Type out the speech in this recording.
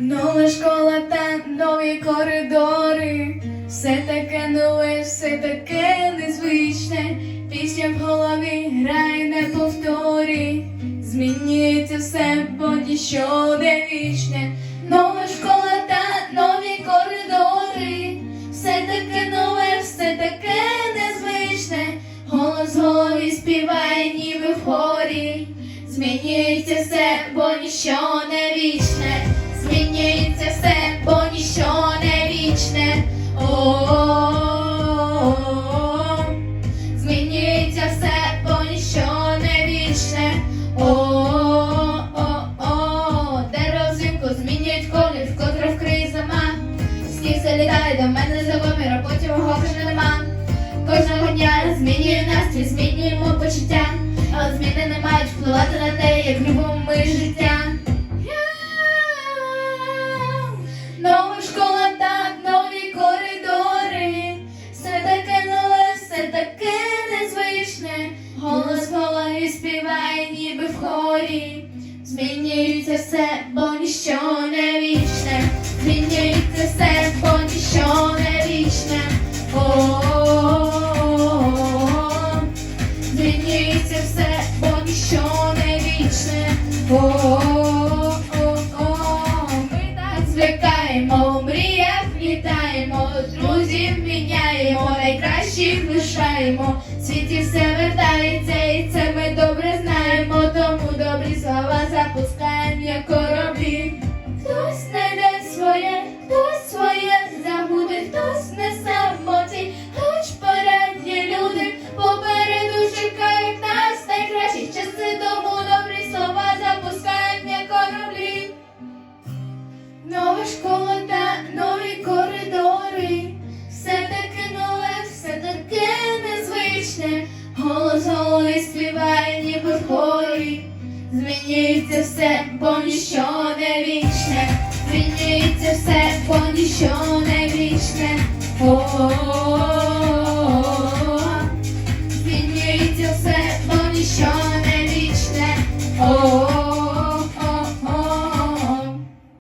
Нова школа та нові коридори, все таке нове, все таке незвичне, пісня в голові грає не повторі, змінюється все, бо ніщо не вічне. Нова школа та нові коридори, все таке нове, все таке незвичне, голос в голові співає, ніби в хорі. Змінюється все, бо ніщо не вічне. Все, бо ніщо не вічне. Змінюється все, бо ніщо не вічне. О-о-о. Дерево взимку змінюють колір, вкотре вкриє зима. Сніг залітає до мене за вимір, а потім його вже нема. Кожного дня змінює настрій, змінюємо почуття, але зміни не мають впливати на те, як любимо ми життя. Ніби в хорі. Змінюється все, бо ніщо не вічне. Змінюється все, бо ніщо не вічне. О-о-о. Змінюється все, бо ніщо не вічне. О-о-о. Ми так звикаємо, мріях літаємо, друзів міняємо, найкращих лишаємо. Світі все вертається, і це як кораблі. Хтось знайде своє, хтось своє забуде, хтось не самоті, хоч поряд люди, попереду чекають нас найкращі часи, тому добрі слова запускаємо, як кораблі. Нова школа та нові коридори, все таке нове, все таке незвичне, голос в змінюється все, бо ніщо не вічне, змінюється все, бо ніщо не вічне, змінюється все, бо ніщо не вічне. О -о -о -о.